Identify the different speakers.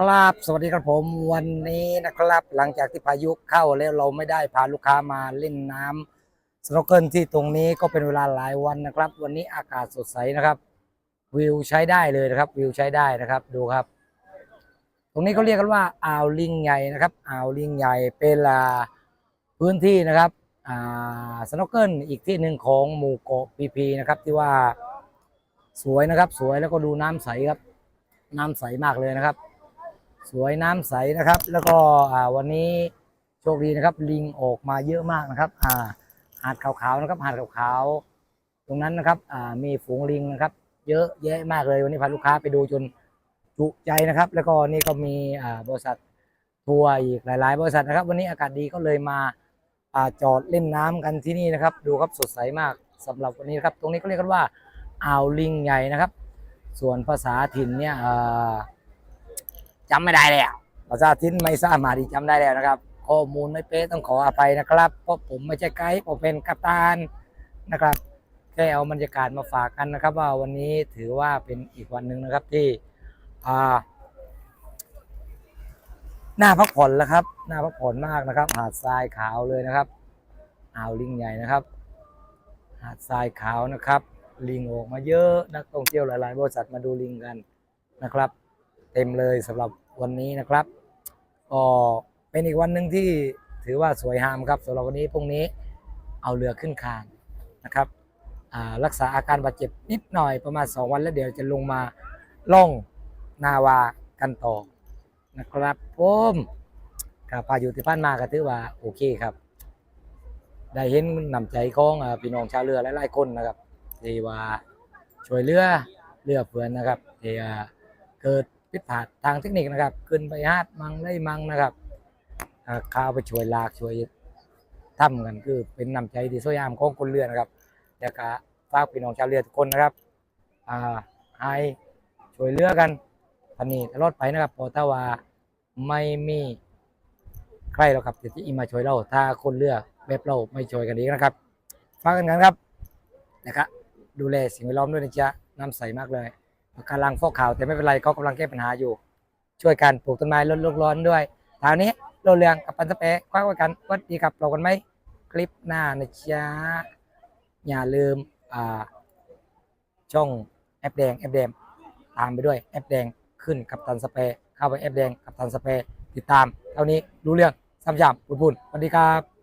Speaker 1: ครับสวัสดีครับผมวันนี้นะครับ หลังจากที่พายุเข้าแล้วเราไม่ได้พาลูกค้ามาเล่นน้ำสโนว์เกิลที่ตรงนี้ก็เป็นเวลาหลายวันนะครับ วันนี้อากาศสดใสนะครับ วิวใช้ได้เลยนะครับ วิวใช้ได้นะครับดูครับ ตรงนี้เขาเรียกกันว่าอ่าวลิงใหญ่นะครับอ่าวลิงใหญ่เป็นอ่าพื้นที่นะครับอ่าสโนว์เกิลอีกที่หนึ่งของหมู่เกาะพีพีนะครับที่ว่าสวยนะครับ สวยแล้วก็ดูน้ำใสครับ น้ำใสมากเลยนะครับ สวยน้ำใสนะครับ แล้วก็วันนี้โชคดีนะครับ ลิงออกมาเยอะมากนะครับอ่าหาดขาวๆนะครับหาดขาวๆตรงนั้นนะครับอ่ามีฝูงลิงนะครับ เยอะแยะมากเลยวันนี้พาลูกค้าไปดูจนจุใจนะครับ แล้วก็นี่ก็มีอ่าบริษัททัวร์อีกหลาย ๆ บริษัทนะครับ วันนี้อากาศดีก็เลยมาอ่าจอดเล่นน้ำกันที่นี่นะครับ ดูครับสดใสมากสำหรับวันนี้นครับ ตรงนี้ก็เรียกกันว่าอ่าวลิงใหญ่นะครับ ส่วนภาษาถิ่นเนี่ยอ่า จำไม่ได้แล้วภาษาทิ้นไม่สามารถที่จำได้แล้วนะครับข้อมูลไม่เป๊ะต้องขออภัยนะครับ เพราะผมไม่ใช่ไกด์ผมเป็นกัปตันนะครับแค่เอาบรรยากาศมาฝากกันนะครับ ว่าวันนี้ถือว่าเป็นอีกวันหนึ่งนะครับที่อ่าหน้าพักผ่อนแล้วครับหน้าพักผ่อนมากนะครับ หาดทรายขาวเลยนะครับอ่าวลิงใหญ่นะครับ หาดทรายขาวนะครับ ลิงออกมาเยอะนักท่องเที่ยวหลาย ๆ บริษัทมาดูลิงกันนะครับ เต็มเลยสำหรับวันนี้นะครับก็เป็นอีกวันหนึ่งที่ถือว่าสวยงามครับสำหรับวันนี้พรุ่งนี้เอาเรือขึ้นคานนะครับรักษาอาการบาดเจ็บนิดหน่อยประมาณ 2 วันแล้วเดี๋ยวจะลงมาล่องนาวากันต่อนะครับผมกับพาอยุที่ผ่านมาก็ถือว่าโอเคครับ ได้เห็นน้ำใจของพี่น้องชาวเรือหลายๆคนนะครับที่ว่าช่วยเรือเรือเฟือนนะครับที่เกิด ผิดพลาดทางเทคนิคนะครับ ขึ้นไปฮาดมังไล่มังนะครับอ่าข้าวไปช่วยลากช่วยทำกันคือเป็นน้ำใจที่สวยงามของคนเรือนะครับแล้วก็ฝากพี่น้องชาวเรือทุกคนนะครับอ่าให้ช่วยเรือกันพันนี้ตลอดไปนะครับพอถ้าว่าไม่มีใครหรอกครับที่จะมาช่วยเรา ถ้าคนเรือแบบเราไม่ช่วยกันเองนะครับฝากกันกันครับนะครับดูแลสิ่งแวดล้อมด้วยนะจ๊ะน้ำใสมากเลย กำลังฟอกขาวแต่ไม่เป็นไรเขากำลังแก้ปัญหาอยู่ ช่วยกันปลูกต้นไม้ลดโลกร้อนด้วยทางนี้โรเรืองกับปันสเปะคว้าไว้กันวัดดีกับเรากันไหมคลิปหน้านะจ๊ะอย่าลืมอ่าช่องแอปแดงแอปแดงตามไปด้วยแอปแดงขึ้นกับตันสเปะเข้าไปแอปแดงกับตันสเปะติดตามเท่านี้รู้เรื่องซ้ำๆบุญๆสวัสดีครับ